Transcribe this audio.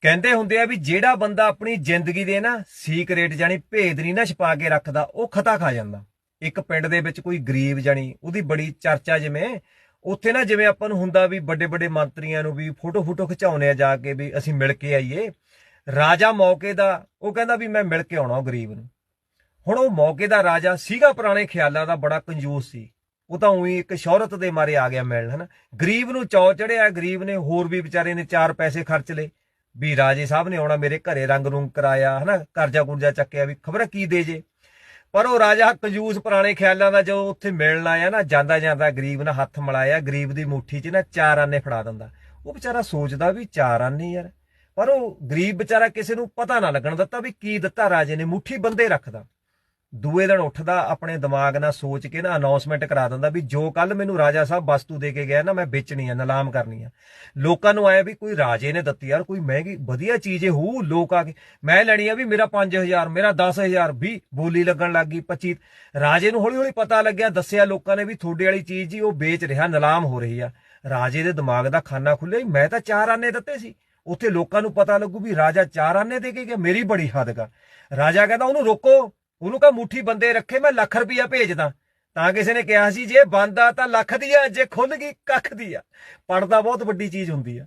ਕਹਿੰਦੇ ਹੁੰਦੇ ਆ ਵੀ ਜਿਹੜਾ ਬੰਦਾ ਆਪਣੀ ਜ਼ਿੰਦਗੀ ਦੇ ਨਾ ਸੀਕ੍ਰੇਟ ਜਾਨੀ ਭੇਦ ਨਹੀਂ ਨਾ ਛਪਾ ਕੇ ਰੱਖਦਾ, ਉਹ ਖਤਾ ਖਾ ਜਾਂਦਾ। ਇੱਕ ਪਿੰਡ ਦੇ ਵਿੱਚ ਕੋਈ ਗਰੀਬ ਜਾਨੀ ਉਹਦੀ ਬੜੀ ਚਰਚਾ ਜਿਵੇਂ, ਉੱਥੇ ਨਾ ਜਿਵੇਂ ਆਪਾਂ ਨੂੰ ਹੁੰਦਾ ਵੀ ਵੱਡੇ ਵੱਡੇ ਮੰਤਰੀਆਂ ਨੂੰ ਵੀ ਫੋਟੋ ਫੋਟੋ ਖਿਚਾਉਣੇ ਆ ਜਾ ਕੇ ਵੀ ਅਸੀਂ ਮਿਲ ਕੇ ਆਈਏ। ਰਾਜਾ ਮੌਕੇ ਦਾ, ਉਹ ਕਹਿੰਦਾ ਵੀ ਮੈਂ ਮਿਲ ਕੇ ਆਉਣਾ ਉਹ ਗਰੀਬ ਨੂੰ। ਹੁਣ ਉਹ ਮੌਕੇ ਦਾ ਰਾਜਾ ਸੀਗਾ, ਪੁਰਾਣੇ ਖਿਆਲਾਂ ਦਾ ਬੜਾ ਕੰਜੂਸ ਸੀ। ਉਹ ਤਾਂ ਉਹੀ ਇੱਕ ਸ਼ੌਹਰਤ ਦੇ ਮਾਰੇ ਆ ਗਿਆ ਮਿਲਣ, ਹਨਾ। ਗਰੀਬ ਨੂੰ ਚੌ ਚੜਿਆ ਗਰੀਬ ਨੇ ਹੋਰ ਵੀ ਵਿਚਾਰੇ ਨੇ ਚਾਰ ਪੈਸੇ ਖਰਚ ਲਏ। ਵੀ ਰਾਜੇ ਸਾਹਿਬ ਨੇ ਆਉਣਾ, ਮੇਰੇ ਘਰੇ ਰੰਗ ਰੂੰਗ ਕਰਾਇਆ, ਹਨਾ, ਕਰਜ਼ਾ ਕੁਰਜ਼ਾ ਚੱਕਿਆ, ਵੀ ਖਬਰ ਕੀ ਦੇ ਜੇ। ਪਰ ਉਹ ਰਾਜਾ ਕੰਜੂਸ ਪੁਰਾਣੇ ਖਿਆਲਾਂ ਦਾ ਜੋ ਉੱਥੇ ਮਿਲਣ ਆਇਆ ਨਾ, ਜਾਂਦਾ ਜਾਂਦਾ ਗਰੀਬ ਨਾਲ ਹੱਥ ਮਿਲਾਇਆ, ਗਰੀਬ ਦੀ ਮੁੱਠੀ 'ਚ ਨਾ ਚਾਰ ਆਨੇ ਫੜਾ ਦਿੰਦਾ। ਉਹ ਵਿਚਾਰਾ ਸੋਚਦਾ ਵੀ ਚਾਰ ਆਨੇ ਯਾਰ। ਪਰ ਉਹ ਗਰੀਬ ਵਿਚਾਰਾ ਕਿਸੇ ਨੂੰ ਪਤਾ ਨਾ ਲੱਗਣ ਦਿੱਤਾ ਵੀ ਕੀ ਦਿੱਤਾ ਰਾਜੇ ਨੇ, ਮੁੱਠੀ ਬੰਦੇ ਰੱਖਦਾ। ਦੂਏ ਦਿਨ ਉੱਠਦਾ, ਆਪਣੇ ਦਿਮਾਗ ਨਾਲ ਸੋਚ ਕੇ ਨਾ ਅਨਾਉਂਸਮੈਂਟ ਕਰਾ ਦਿੰਦਾ ਵੀ ਜੋ ਕੱਲ ਮੈਨੂੰ ਰਾਜਾ ਸਾਹਿਬ ਵਸਤੂ ਦੇ ਕੇ ਗਿਆ ਨਾ, ਮੈਂ ਵੇਚਣੀ ਆ, ਨਿਲਾਮ ਕਰਨੀ ਆ। ਲੋਕਾਂ ਨੂੰ ਆਇਆ ਵੀ ਕੋਈ ਰਾਜੇ ਨੇ ਦਿੱਤੀ, ਯਾਰ ਕੋਈ ਮਹਿੰਗੀ, ਵਧੀਆ ਚੀਜ਼ ਇਹ ਹੂ ਲੋਕ ਆ ਕੇ, ਮੈਂ ਲੈਣੀ ਆ ਵੀ ਮੇਰਾ 5000 ਮੇਰਾ 10000 ਵੀ ਬੋਲੀ ਲੱਗਣ ਲੱਗ ਗਈ 25 ਰਾਜੇ ਨੂੰ ਹੌਲੀ ਹੌਲੀ ਪਤਾ ਲੱਗਿਆ, ਦੱਸਿਆ ਲੋਕਾਂ ਨੇ ਵੀ ਤੁਹਾਡੇ ਵਾਲੀ ਚੀਜ਼ ਜੀ ਉਹ ਵੇਚ ਰਿਹਾ, ਨਿਲਾਮ ਹੋ ਰਹੀ ਆ। ਰਾਜੇ ਦੇ ਦਿਮਾਗ ਦਾ ਖਾਨਾ ਖੁੱਲਿਆ ਮੈਂ ਤਾਂ ਚਾਰ ਆਨੇ ਦਿੱਤੇ ਸੀ। ਉੱਥੇ ਲੋਕਾਂ ਨੂੰ ਪਤਾ ਲੱਗੂ ਵੀ ਰਾਜਾ ਚਾਰ ਆਨੇ ਦੇ ਕੇ ਗਿਆ, ਮੇਰੀ ਬੜੀ ਹੱਦ ਗਾ। ਰਾਜਾ ਕਹਿੰਦਾ ਉਹਨੂੰ ਰੋਕੋ। ਉਹਨੂੰ ਕਹ ਮੁੱਠੀ ਬੰਦੇ ਰੱਖੇ, ਮੈਂ ਲੱਖ ਰੁਪਈਆ ਭੇਜਦਾ। ਤਾਂ ਕਿਸੇ ਨੇ ਕਿਹਾ ਸੀ, ਜੇ ਬੰਦ ਆ ਤਾਂ ਲੱਖ ਦੀ ਆ, ਜੇ ਖੁੱਲ ਗਈ, ਕੱਖ ਦੀ ਆ। ਪੜਦਾ ਬਹੁਤ ਵੱਡੀ ਚੀਜ਼ ਹੁੰਦੀ ਆ।